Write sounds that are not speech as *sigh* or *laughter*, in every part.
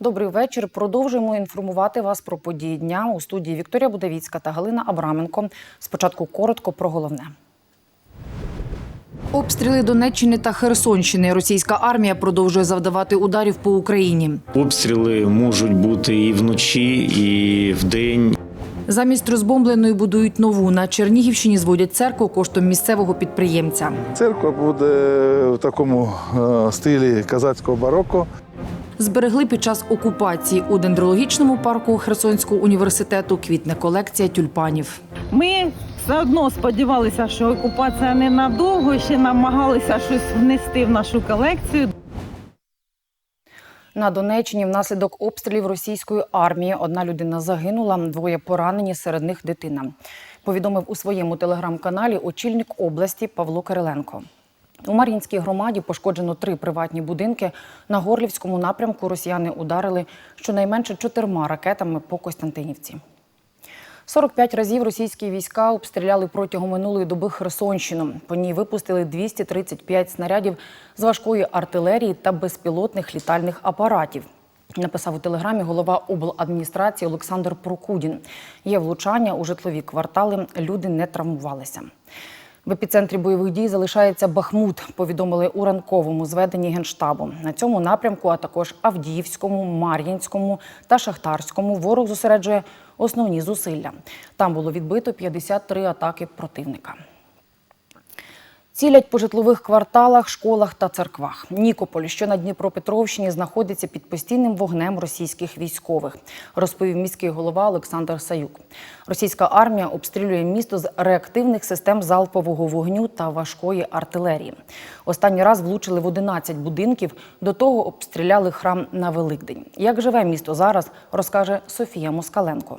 Добрий вечір. Продовжуємо інформувати вас про події дня у студії Вікторія Будавіцька та Галина Абраменко. Спочатку коротко про головне. Обстріли Донеччини та Херсонщини. Російська армія продовжує завдавати ударів по Україні. Обстріли можуть бути і вночі, і вдень. Замість розбомбленої будують нову. На Чернігівщині зводять церкву коштом місцевого підприємця. Церква буде в такому е, стилі казацького бароко. Зберегли під час окупації у дендрологічному парку Херсонського університету квітне колекція тюльпанів. Ми все одно сподівалися, що окупація ненадовго, ще намагалися щось внести в нашу колекцію. На Донеччині внаслідок обстрілів російської армії одна людина загинула, двоє поранені, серед них дитина. Повідомив у своєму телеграм-каналі очільник області Павло Кириленко. У Мар'їнській громаді пошкоджено три приватні будинки. На Горлівському напрямку росіяни ударили щонайменше чотирма ракетами по Костянтинівці. 45 разів російські війська обстріляли протягом минулої доби Херсонщину. По ній випустили 235 снарядів з важкої артилерії та безпілотних літальних апаратів. Написав у телеграмі голова обладміністрації Олександр Прокудін. Є влучання у житлові квартали. Люди не травмувалися. В епіцентрі бойових дій залишається Бахмут. Повідомили у ранковому зведенні генштабу. На цьому напрямку, а також Авдіївському, Мар'їнському та Шахтарському ворог зосереджує основні зусилля. Там було відбито 53 атаки противника. Цілять по житлових кварталах, школах та церквах. Нікополь, що на Дніпропетровщині, знаходиться під постійним вогнем російських військових, розповів міський голова Олександр Саюк. Російська армія обстрілює місто з реактивних систем залпового вогню та важкої артилерії. Останній раз влучили в 11 будинків. До того обстріляли храм на Великдень. Як живе місто зараз, розкаже Софія Москаленко.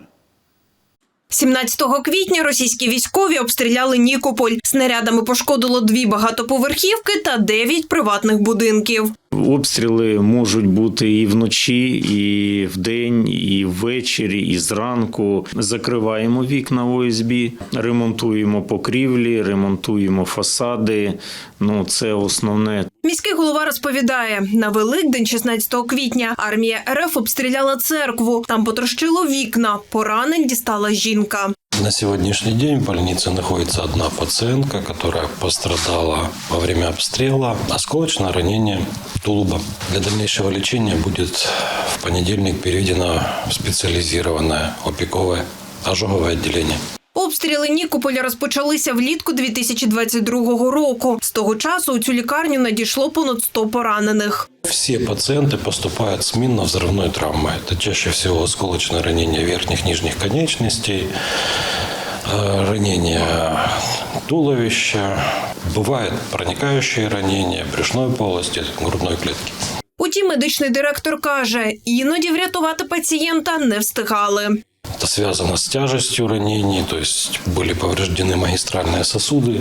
17 квітня російські військові обстріляли Нікополь. Снарядами пошкодило дві багатоповерхівки та дев'ять приватних будинків. Обстріли можуть бути і вночі, і вдень, і ввечері, і зранку. Закриваємо вікна ОСБ, ремонтуємо покрівлі, ремонтуємо фасади. Ну це основне. Міський голова розповідає, на Великдень, 16 квітня, армія РФ обстріляла церкву. Там потрощило вікна. Поранень дістала жінка. На сегодняшний день в больнице находится одна пациентка, которая пострадала во время обстрела. Осколочное ранение тулуба. Для дальнейшего лечения будет в понедельник переведено в специализированное опековое ожоговое отделение. Обстріли Нікополя розпочалися влітку 2022 року. З того часу у цю лікарню надійшло понад 100 поранених. Все пациенты поступают с минно-взрывной травмой. Это чаще всего осколочное ранение верхних нижних конечностей, э, ранение туловища, бывает проникающие ранения брюшной полости, грудной клетки. Утім, медичний директор каже, іноді врятувати пацієнта не встигали. Это связано с тяжестью ранений, то есть были повреждены магистральные сосуды,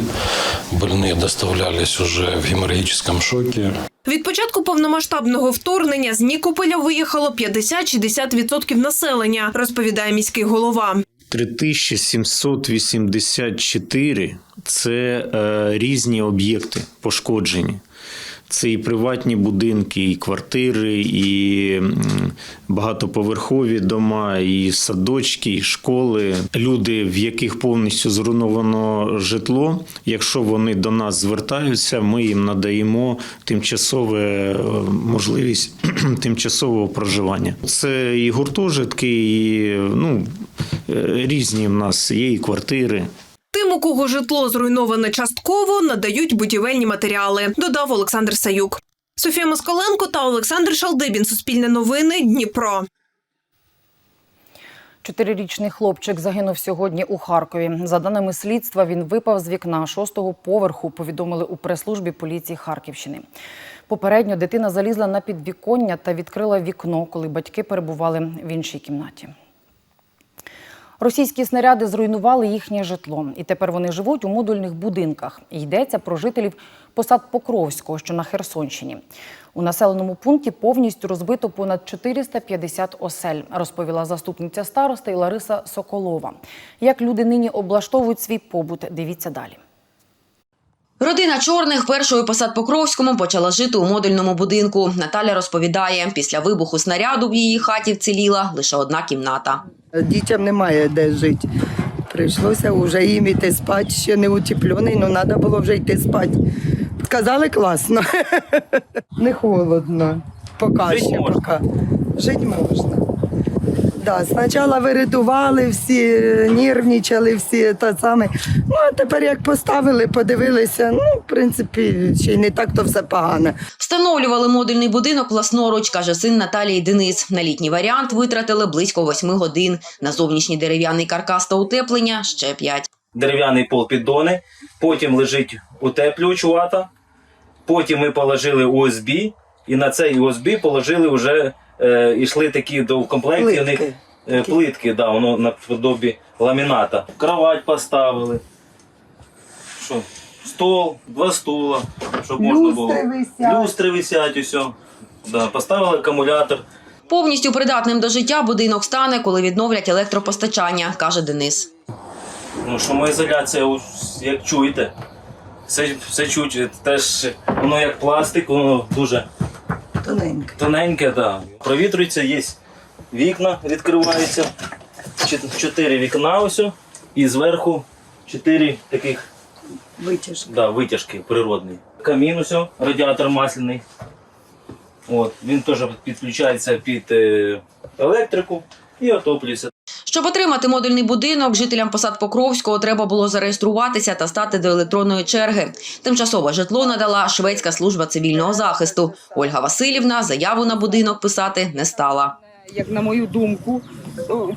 больные доставлялись уже в геморрагическом шоке. Від початку повномасштабного вторгнення з Нікополя виїхало 50-60% населення, розповідає міський голова. 3784 – це е, різні об'єкти пошкоджені. Це і приватні будинки, і квартири, і багатоповерхові дома, і садочки, і школи. Люди, в яких повністю зруйновано житло. Якщо вони до нас звертаються, ми їм надаємо тимчасове е, можливість *clears throat* тимчасового проживання. Це і гуртожитки, і ну е, різні в нас є і квартири. У кого житло зруйноване частково, надають будівельні матеріали, додав Олександр Саюк. Софія Москаленко та Олександр Шалдибін. Суспільне новини. Дніпро. Чотирирічний хлопчик загинув сьогодні у Харкові. За даними слідства, він випав з вікна шостого поверху. Повідомили у прес-службі поліції Харківщини. Попередньо дитина залізла на підвіконня та відкрила вікно, коли батьки перебували в іншій кімнаті. Російські снаряди зруйнували їхнє житло, і тепер вони живуть у модульних будинках. Йдеться про жителів посад Покровського, що на Херсонщині. У населеному пункті повністю розбито понад 450 осель, розповіла заступниця старости Лариса Соколова. Як люди нині облаштовують свій побут, дивіться далі. Родина чорних першою посад Покровському почала жити у модульному будинку. Наталя розповідає, після вибуху снаряду в її хаті вціліла лише одна кімната. Дітям немає де жити. Прийшлося вже їм іти спати, ще не утеплений, але треба було вже йти спати. Сказали класно. *laughs* Не холодно. Поки ще поки. Жити можна. Да, спочатку виридували всі, нервничали всі та саме. Ну, а тепер як поставили, подивилися, ну, в принципі, ще й не так то все погано. Встановлювали модульний будинок власноруч, каже син Наталії Денис. На літній варіант витратили близько восьми годин. На зовнішній дерев'яний каркас та утеплення ще п'ять. дерев'яний пол піддони, потім лежить утеплювач вата, потім ми положили USB, і на цей USB положили вже е, йшли такі до в комплекті у них Плитки. е, плитки, да, воно наподобі ламіната. Кровать поставили. Що? Стол, два стула, щоб можна було. Люстри висять. Люстри висять, усе. Да, поставили акумулятор. Повністю придатним до життя будинок стане, коли відновлять електропостачання, каже Денис. Ну, шумоізоляція, ось, як чуєте. Все, все чуть, теж воно як пластик, воно дуже Тоненько. тоненьке, да. Провітрюється, є вікна, відкриваються. Чот- Чотири вікна ось. І зверху чотири таких Витяжки. да, витяжки природні. Камін ось, радіатор масляний. От, він теж підключається під е, електрику і отоплюється. Щоб отримати модульний будинок, жителям посад Покровського треба було зареєструватися та стати до електронної черги. Тимчасове житло надала шведська служба цивільного захисту. Ольга Васильівна заяву на будинок писати не стала. Як на мою думку,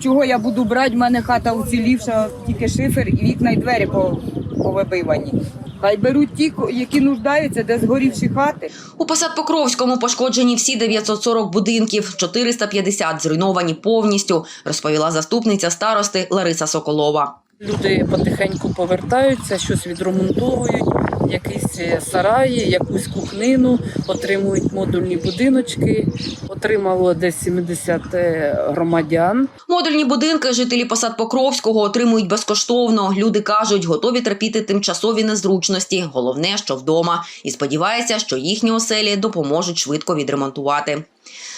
чого я буду брати? В мене хата уцілівша, тільки шифер і вікна і двері по- повибивані. Хай беруть ті, які нуждаються, де згорівші хати. У Посадпокровському пошкоджені всі 940 будинків, 450 зруйновані повністю, розповіла заступниця старости Лариса Соколова. Люди потихеньку повертаються, щось відремонтовують, якісь е, сараї, якусь кухнину, отримують модульні будиночки. Отримало десь 70 е, громадян. Модульні будинки жителі посад Покровського отримують безкоштовно. Люди кажуть, готові терпіти тимчасові незручності. Головне, що вдома, і сподіваються, що їхні оселі допоможуть швидко відремонтувати.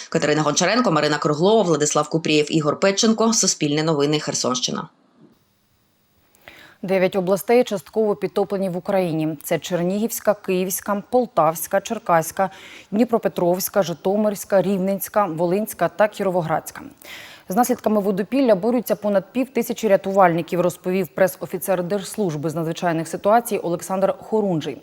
Катерина Гончаренко, Марина Круглова, Владислав Купрієв, Ігор Петченко. Суспільне новини. Херсонщина. Дев'ять областей частково підтоплені в Україні. Це Чернігівська, Київська, Полтавська, Черкаська, Дніпропетровська, Житомирська, Рівненська, Волинська та Кіровоградська. З наслідками водопілля борються понад пів тисячі рятувальників, розповів прес-офіцер Держслужби з надзвичайних ситуацій Олександр Хорунжий.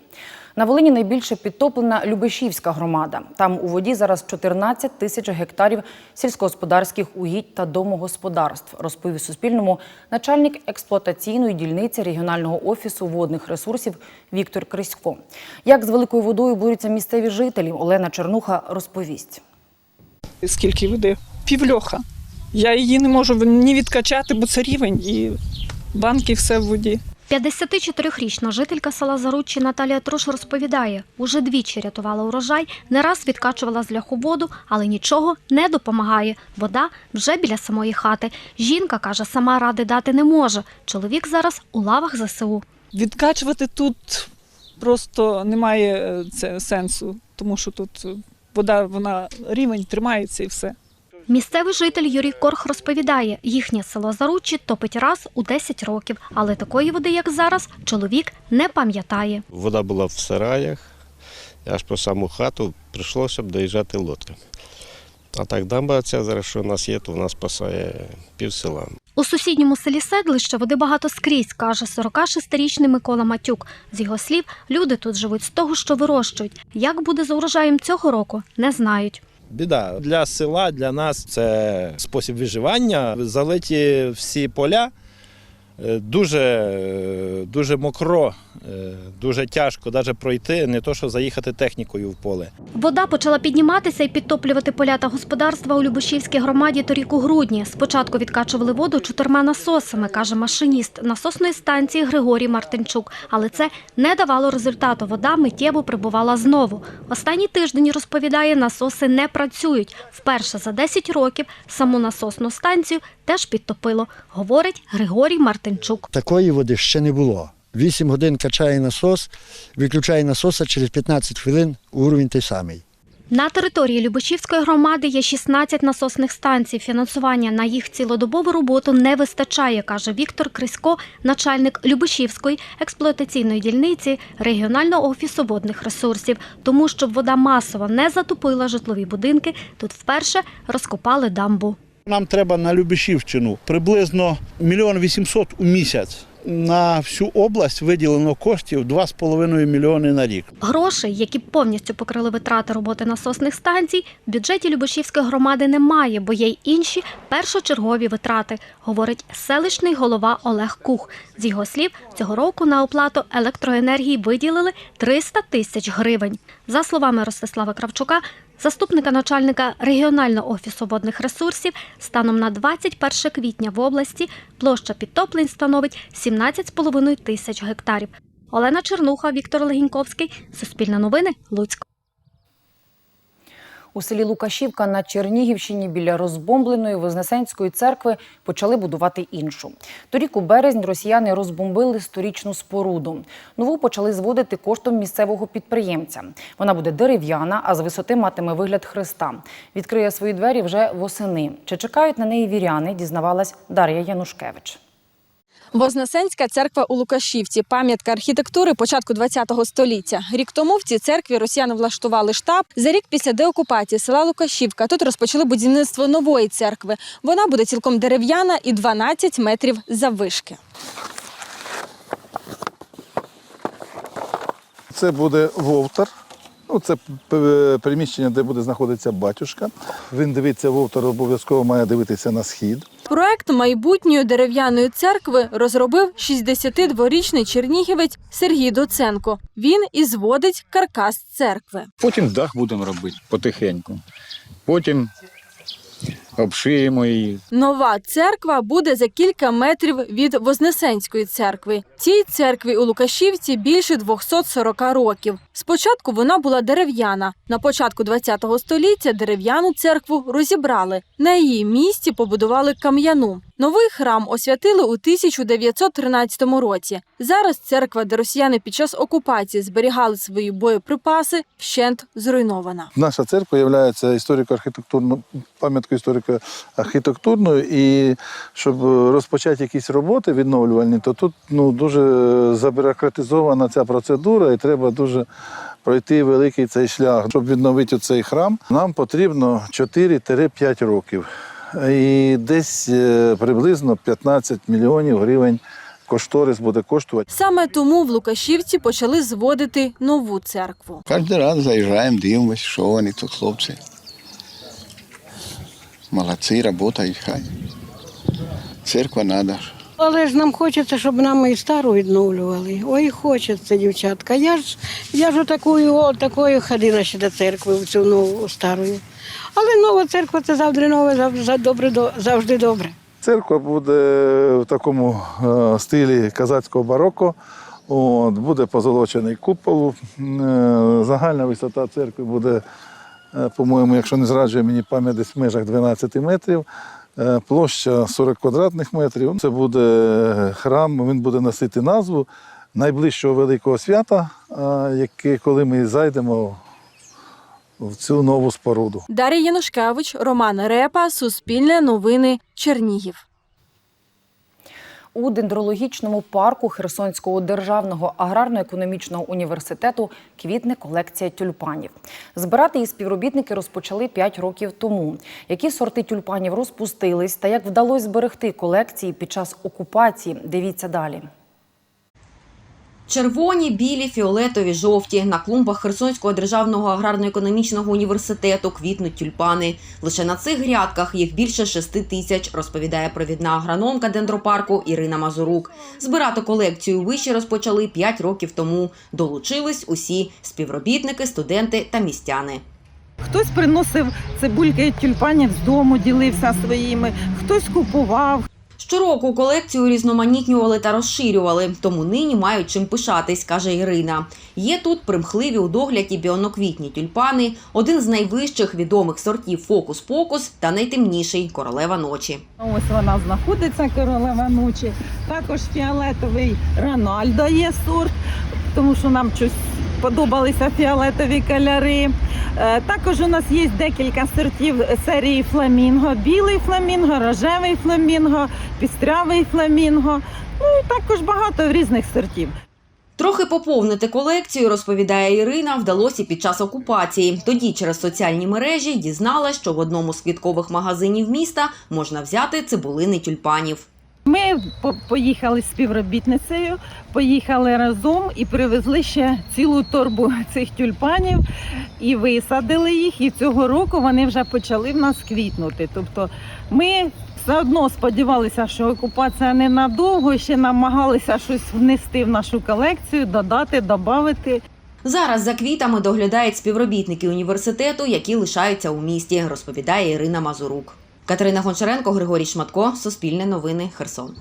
На Волині найбільше підтоплена Любешівська громада. Там у воді зараз 14 тисяч гектарів сільськогосподарських угідь та домогосподарств, розповів Суспільному начальник експлуатаційної дільниці регіонального офісу водних ресурсів Віктор Крисько. Як з великою водою борються місцеві жителі, Олена Чернуха розповість. скільки води? Півльоха. Я її не можу ні відкачати, бо це рівень, і банки все в воді. 54-річна жителька села Заруччі Наталія Трош розповідає, уже двічі рятувала урожай, не раз відкачувала з ляху воду, але нічого не допомагає. Вода вже біля самої хати. Жінка каже, сама ради дати не може. Чоловік зараз у лавах ЗСУ. Відкачувати тут просто немає е, сенсу, тому що тут е, вода, вона рівень тримається і все. Місцевий житель Юрій Корх розповідає, їхнє село Заруччі топить раз у 10 років, але такої води, як зараз, чоловік не пам'ятає. Вода була в сараях, аж по саму хату прийшлося б доїжджати лодками. А так дамба ця зараз, що у нас є, то вона спасає пів села. У сусідньому селі Седлище води багато скрізь, каже 46-річний Микола Матюк. З його слів, люди тут живуть з того, що вирощують. Як буде з урожаєм цього року, не знають. Біда для села, для нас це спосіб виживання. Залиті всі поля. Е, Дуже, е, дуже мокро, дуже тяжко навіть пройти, не то що заїхати технікою в поле. Вода почала підніматися і підтоплювати поля та господарства у Любошівській громаді торік у грудні. Спочатку відкачували воду чотирма насосами, каже машиніст насосної станції Григорій Мартинчук. Але це не давало результату. Вода миттєво прибувала знову. Останній тиждень, розповідає, насоси не працюють. Вперше за 10 років саму насосну станцію теж підтопило, говорить Григорій Мартинчук. Такої води ще не було. 8 годин качає насос, виключає насоса через 15 хвилин уровень той самий. На території Любешівської громади є 16 насосних станцій. Фінансування на їх цілодобову роботу не вистачає, каже Віктор Крисько, начальник Любешівської експлуатаційної дільниці регіонального офісу водних ресурсів. Тому, щоб вода масово не затопила житлові будинки, тут вперше розкопали дамбу. Нам треба на Любешівщину приблизно мільйон вісімсот у місяць. На всю область виділено коштів 2,5 мільйони на рік. Грошей, які повністю покрили витрати роботи насосних станцій, в бюджеті Любешівської громади немає, бо є й інші першочергові витрати, говорить селищний голова Олег Кух. З його слів, цього року на оплату електроенергії виділили 300 тисяч гривень. За словами Ростислава Кравчука, заступника начальника регіонального офісу водних ресурсів, станом на 21 квітня в області площа підтоплень становить 17,5 тисяч гектарів. Олена Чернуха, Віктор Легіньковський, Суспільне новини, Луцьк. У селі Лукашівка на Чернігівщині біля розбомбленої Вознесенської церкви почали будувати іншу. Торік у березні росіяни розбомбили сторічну споруду. Нову почали зводити коштом місцевого підприємця. Вона буде дерев'яна, а з висоти матиме вигляд хреста. Відкриє свої двері вже восени. Чи чекають на неї віряни? Дізнавалась Дар'я Янушкевич. Вознесенська церква у Лукашівці, пам'ятка архітектури початку ХХ століття. Рік тому в цій церкві росіяни влаштували штаб. За рік після деокупації села Лукашівка тут розпочали будівництво нової церкви. Вона буде цілком дерев'яна і 12 метрів заввишки. Це буде вовтар. Ну, це приміщення, де буде знаходитися батюшка. Він дивиться вовтор, обов'язково має дивитися на схід. Проект майбутньої дерев'яної церкви розробив 62-річний чернігівець Сергій Доценко. Він і зводить каркас церкви. Потім дах будемо робити потихеньку. Потім обшиємо її. Нова церква буде за кілька метрів від Вознесенської церкви. Цій церкві у Лукашівці більше 240 років. Спочатку вона була дерев'яна. На початку ХХ століття дерев'яну церкву розібрали. На її місці побудували кам'яну. Новий храм освятили у 1913 році. Зараз церква, де росіяни під час окупації зберігали свої боєприпаси, вщент зруйнована. Наша церква є історико-архітектурною пам'яткою історико-архітектурною, і щоб розпочати якісь роботи відновлювальні, то тут ну, дуже забюрократизована ця процедура, і треба дуже пройти великий цей шлях. Щоб відновити цей храм, нам потрібно 4-5 років. І десь е, приблизно 15 мільйонів гривень кошторис буде коштувати. Саме тому в Лукашівці почали зводити нову церкву. Кожен раз заїжджаємо, дивимося, що вони тут хлопці. Молодці, працюють хай. Церква треба. Але ж нам хочеться, щоб нам і стару відновлювали. Ой, хочеться, дівчатка. Я ж я ж такою, ходила ще до церкви, в цю нову старою. Але нова церква це завжди нове, завжди добре. Церква буде в такому е, стилі казацького бароко. От, буде позолочений купол. Е, Загальна висота церкви буде, е, по-моєму, якщо не зраджує мені пам'ять, десь в межах 12 метрів. Площа 40 квадратних метрів. Це буде храм, він буде носити назву найближчого великого свята, яке, коли ми зайдемо в цю нову споруду. Дар'я Янушкевич, Роман Репа, Суспільне новини, Чернігів. У дендрологічному парку Херсонського державного аграрно-економічного університету квітне колекція тюльпанів. Збирати її співробітники розпочали 5 років тому. Які сорти тюльпанів розпустились та як вдалося зберегти колекції під час окупації? Дивіться далі. Червоні, білі, фіолетові, жовті. На клумбах Херсонського державного аграрно-економічного університету квітнуть тюльпани. Лише на цих грядках їх більше шести тисяч, розповідає провідна агрономка дендропарку Ірина Мазурук. Збирати колекцію вище розпочали п'ять років тому. Долучились усі співробітники, студенти та містяни. Хтось приносив цибульки тюльпанів з дому, ділився своїми, хтось купував. Щороку колекцію різноманітнювали та розширювали, тому нині мають чим пишатись, каже Ірина. Є тут примхливі у догляді біоноквітні тюльпани, один з найвищих відомих сортів фокус-покус та найтемніший королева ночі. Ось вона знаходиться, королева ночі. Також фіолетовий Рональдо є сорт, тому що нам щось подобалися фіолетові кольори. Е, Також у нас є декілька сортів серії фламінго. Білий фламінго, рожевий фламінго, пістрявий фламінго. Ну і також багато різних сортів. Трохи поповнити колекцію, розповідає Ірина, вдалося під час окупації. Тоді через соціальні мережі дізналась, що в одному з квіткових магазинів міста можна взяти цибулини тюльпанів. Ми по- поїхали з співробітницею, поїхали разом і привезли ще цілу торбу *laughs* цих тюльпанів і висадили їх. І цього року вони вже почали в нас квітнути. Тобто ми все одно сподівалися, що окупація ненадовго, ще намагалися щось внести в нашу колекцію, додати, додати. Зараз за квітами доглядають співробітники університету, які лишаються у місті, розповідає Ірина Мазурук. Катерина Гончаренко, Григорій Шматко, Суспільне новини, Херсон.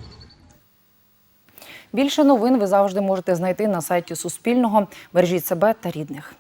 Більше новин ви завжди можете знайти на сайті Суспільного. Бережіть себе та рідних.